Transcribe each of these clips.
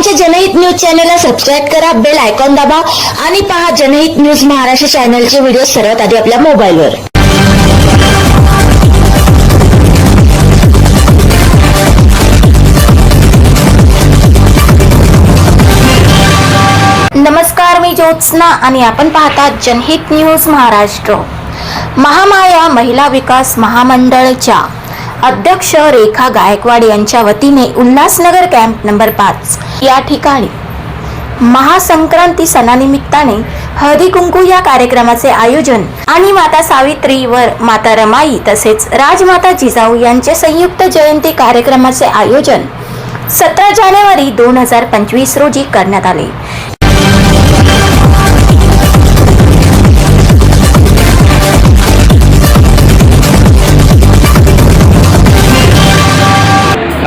आमच्या जनहित न्यूज चॅनलला सबस्क्राईब करा बेल आयकॉन दाबा आणि पहा जनहित न्यूज महाराष्ट्र चॅनलचे व्हिडिओ सर्वात आधी आपल्या मोबाईलवर. नमस्कार मी ज्योत्स्ना आणि आपण पाहतात जनहित न्यूज महाराष्ट्र. महामाया महिला विकास महामंडळच्या अध्यक्ष रेखा गायकवाड यांच्या वतीने उल्हासनगर कॅम्प नंबर पाच. या ठिकाणी महासंक्रांती सणानिमित्ताने हळदी कुंकू या कार्यक्रमाचे आयोजन आणि माता सावित्री वर माता रमाई तसेच राजमाता जिजाऊ यांचे संयुक्त जयंती कार्यक्रमाचे आयोजन सतरा जानेवारी दोन हजार पंचवीस रोजी करण्यात आले.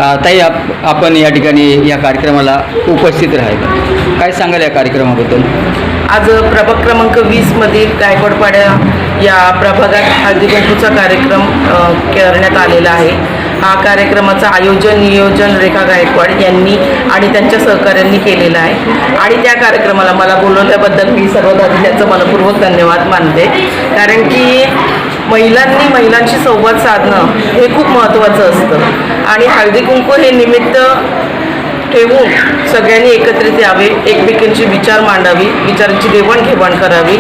ताई आप आपण या ठिकाणी या कार्यक्रमाला उपस्थित राहिला काय सांगाल या कार्यक्रमाबद्दल? आज प्रभाग क्रमांक वीसमधील गायकवाडपाड्या या प्रभागात हळदी कुंकूचा कार्यक्रम करण्यात आलेला आहे. हा कार्यक्रमाचं आयोजन नियोजन रेखा गायकवाड यांनी आणि त्यांच्या सहकाऱ्यांनी केलेलं आहे. आणि त्या कार्यक्रमाला मला बोलवल्याबद्दल मी सर्वात आधी मनपूर्वक धन्यवाद मानते. कारण की महिलांनी महिलांशी संवाद साधणं हे खूप महत्त्वाचं असतं. आणि हळदी कुंकू हे निमित्त ठेवून सगळ्यांनी एकत्रित यावे एकमेकांचे विचार मांडावी विचारांची देवाणघेवाण करावी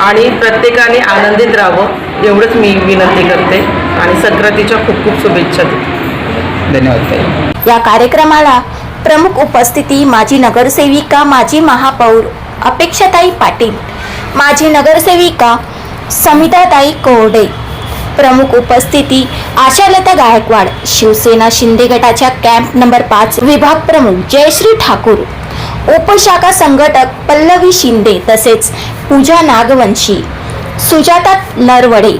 आणि प्रत्येकाने आनंदित राहावं एवढंच मी विनंती करते. आणि संक्रांतीच्या खूप खूप शुभेच्छा देते. धन्यवाद या कार्यक्रमाला प्रमुख उपस्थिती माजी नगरसेविका माजी महापौर अपेक्षाताई पाटील माजी नगरसेविका समिताताई कोरडे. प्रमुख उपस्थिती आशालता गायकवाड शिवसेना शिंदे गटाच्या कॅम्प नंबर पाच विभाग प्रमुख जयश्री ठाकूर. उपशाखा संघटक पल्लवी शिंदे तसेच पूजा नागवंशी सुजाता नरवडे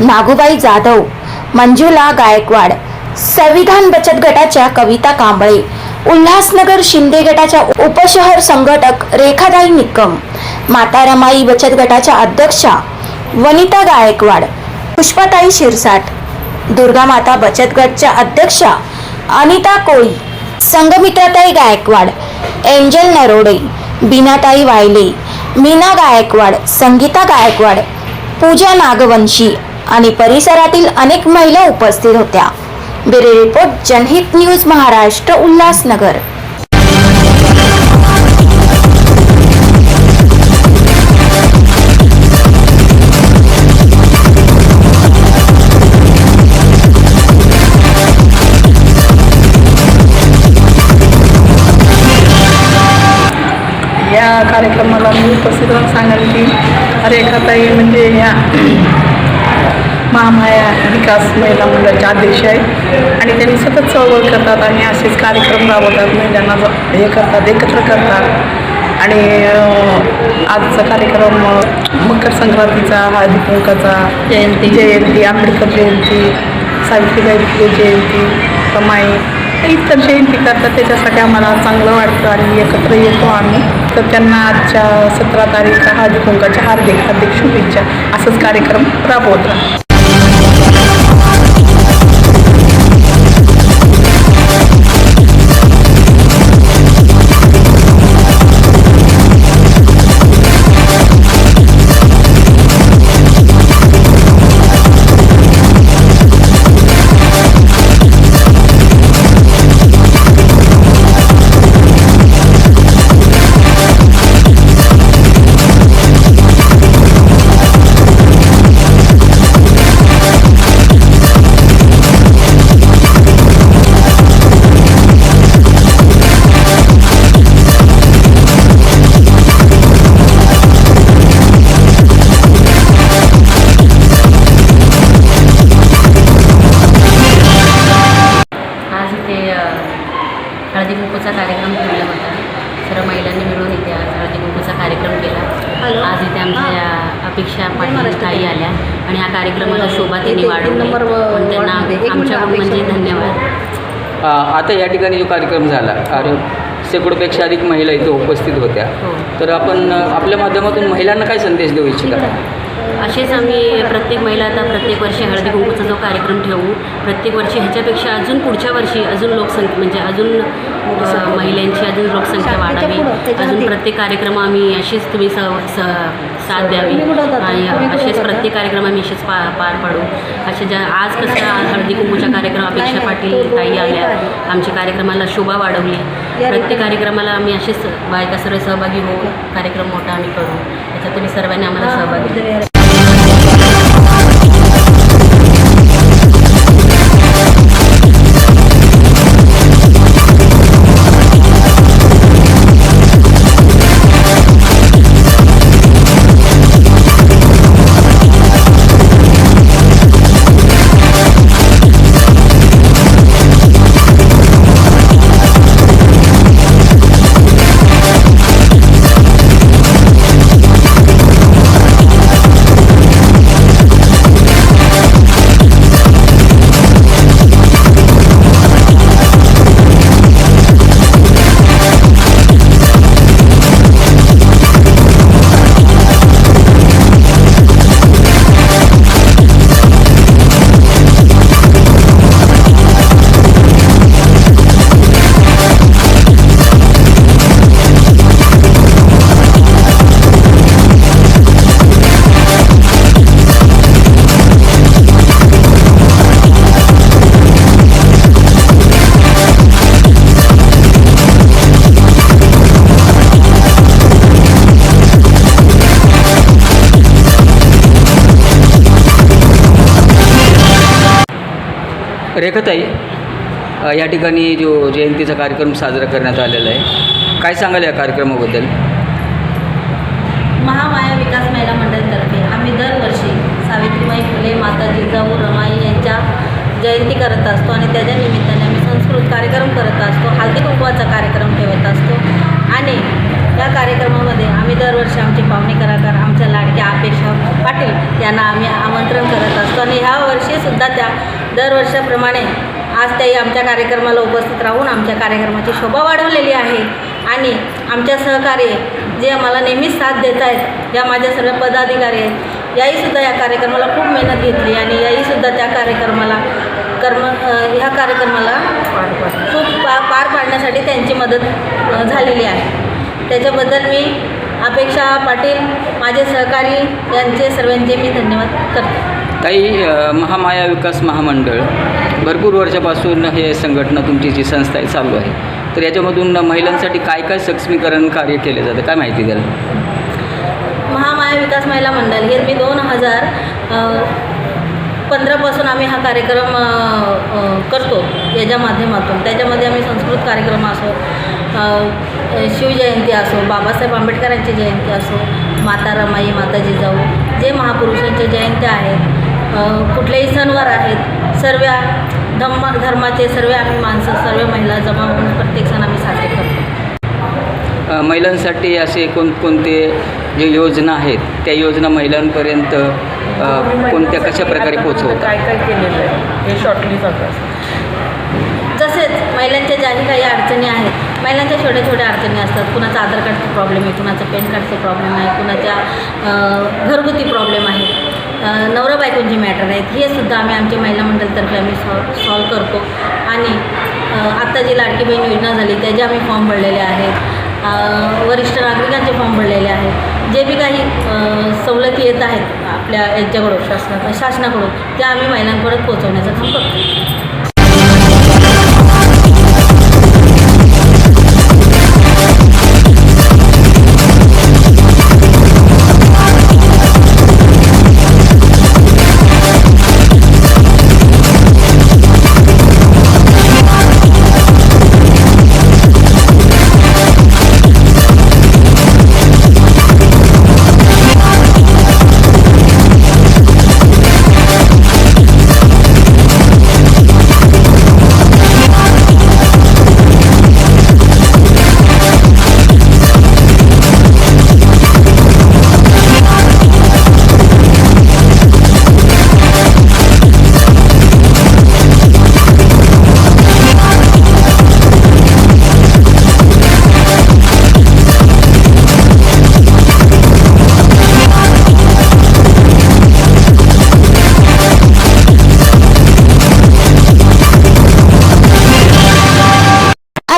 नागूबाई जाधव मंजुला गायकवाड संविधान बचत गटाच्या कविता कांबळे उल्हासनगर शिंदे गटाच्या उपशहर संघटक रेखादाई निकम माता रमाई बचत गटाच्या अध्यक्षा वनिता गायकवाड पुष्पाताई शिरसाट दुर्गा माता बचत गटच्या अध्यक्षा अनिता कोळी संगमित्राताई गायकवाड एंजल नरोडे बीनाताई वायले मीना गायकवाड संगीता गायकवाड पूजा नागवंशी आणि परिसरातील अनेक महिला उपस्थित होत्या. Bureau report Janhit news Maharashtra Ulhasnagar. या कार्यक्रमाला मी उपस्थित राहून सांगाल की रेखाताई म्हणजे या महामाया विकास महिला मंडळाच्या अध्यक्ष आहेत आणि त्यांनी सतत चळवळ करतात आणि असेच कार्यक्रम राबवतात महिलांना हे करतात एकत्र करतात. आणि आजचा कार्यक्रम मकर संक्रांतीचा हळदी कुंकाचा जयंती. जयंती आंबेडकर जयंती सावित्रीबाई फुले जयंती कमाई इतर जयंती करतात. त्याच्यासाठी आम्हाला चांगलं वाटतं आणि एकत्र येतो आम्ही. तर त्यांना आजच्या सतरा तारीख हळदी कुंकाच्या हार्दिक हार्दिक शुभेच्छा. असंच कार्यक्रम राबवत राहा. कार्यक्रम ठेवला होता. सर्व महिलांनी मिळून इथे आज हळदी कुंकूचा कार्यक्रम केला. आज इथे आमच्या अपेक्षा पाटील ताई आल्या आणि हा कार्यक्रमाला शोभा त्यांनी वाढवली त्यांना आमच्याकडून म्हणजे धन्यवाद. आता या ठिकाणी जो कार्यक्रम झाला अरे शेकडोपेक्षा अधिक महिला इथे उपस्थित होत्या. हो. तर आपण आपल्या माध्यमातून महिलांना काय संदेश देऊ इच्छिता? असेच आम्ही प्रत्येक महिला आता प्रत्येक वर्षी हळदी कुंकूचा जो कार्यक्रम ठेवू. प्रत्येक वर्षी ह्याच्यापेक्षा अजून पुढच्या वर्षी अजून लोकसंख्या म्हणजे अजून महिलांची अजून लोकसंख्या वाढावी. अजून प्रत्येक कार्यक्रम आम्ही अशीच तुम्ही स स साथ द्यावी. आणि असेच प्रत्येक कार्यक्रम आम्ही असेच पा पार पाडू. असे ज्या आज कसं हळदी कुंकूच्या कार्यक्रम अपेक्षा पाटील ताई आल्या. आमच्या कार्यक्रमाला शोभा वाढवली. प्रत्येक कार्यक्रमाला आम्ही असेच बायका सर्व सहभागी होऊन कार्यक्रम मोठा आम्ही करू. त्याच्यात तुम्ही सर्वांनी आम्हाला सहभागी रेखाताई या ठिकाणी जो जयंतीचा कार्यक्रम साजरा करण्यात आलेला आहे. काय सांगाल या कार्यक्रमाबद्दल? महामाया विकास महिला मंडळातर्फे आम्ही दरवर्षी सावित्रीबाई फुले माता जिजाऊ रमाई यांच्या जयंती करत असतो आणि त्याच्या निमित्ताने आम्ही संस्कृत कार्यक्रम करत असतो हळदी कुंकवाचा कार्यक्रम ठेवत असतो. आणि या कार्यक्रमामध्ये आम्ही दरवर्षी आमचे पाहुणे कलाकार आमच्या लाडक्या अपेक्षा पाटील यांना आम्ही आमंत्रण करत असतो. आणि ह्या वर्षीसुद्धा त्या दरवर्षाप्रमाणे आज त्याही आमच्या कार्यक्रमाला उपस्थित राहून आमच्या कार्यक्रमाची शोभा वाढवलेली आहे. आणि आमच्या सहकार्य जे आम्हाला नेहमीच साथ देत आहेत या माझ्या सर्व पदाधिकारी आहेत याहीसुद्धा या कार्यक्रमाला खूप मेहनत घेतली आणि याहीसुद्धा त्या कार्यक्रमाला कर्म ह्या कार्यक्रमाला खूप पा पार पाडण्यासाठी त्यांची मदत झालेली आहे. त्याच्याबद्दल मी अपेक्षा पाटील माझे सहकारी यांचे सर्वांचे मी धन्यवाद करते. काही महामाया विकास महामंडळ भरपूर वर्षापासून हे संघटना तुमची जी संस्था आहे चालू आहे. तर याच्यामधून महिलांसाठी काय काय सक्षमीकरण कार्य केले जातं काय माहिती द्याल? महामाया विकास महिला मंडळ हे मी दोन हजार पंधरापासून आम्ही हा कार्यक्रम करतो याच्या माध्यमातून. त्याच्यामध्ये आम्ही संस्कृत कार्यक्रम असो शिवजयंती असो बाबासाहेब आंबेडकरांची जयंती असो माता रमाई माता जिजाऊ जे महापुरुषांच्या जयंत्या आहेत कुठलेही सणवार आहेत सर्व धम्म धर्माचे सर्व आम्ही माणसं सर्व महिला जमा होऊन प्रत्येक सण आम्ही साजरे करतो. महिलांसाठी असे कोणकोणते जे योजना आहेत त्या योजना महिलांपर्यंत कोणत्या कशा प्रकारे पोहोचवतात? काय काय केलेलं आहे? हे शॉर्टली तसेच महिलांच्या ज्याही काही अडचणी आहेत महिलांच्या छोट्या छोट्या अडचणी असतात. कुणाचा आधार कार्डचा प्रॉब्लेम आहे कुणाचा पॅन कार्डचा प्रॉब्लेम आहे कुणाच्या घरगुती प्रॉब्लेम आहे. नवरा बायकोंची मॅटर आहेत. हे सुद्धा आम्ही आमच्या महिला मंडळतर्फे आम्ही सॉल्व सॉल्व करतो. आणि आत्ता जी लाडकी बहीण योजना झाली त्याचे आम्ही फॉर्म भरलेले आहेत. वरिष्ठ नागरिकांचे फॉर्म भरलेले आहेत. जे बी काही सवलती येत आहेत आपल्या यांच्याकडून शासना शासनाकडून त्या आम्ही महिलांकडे पोहोचवण्याचं काम करतो.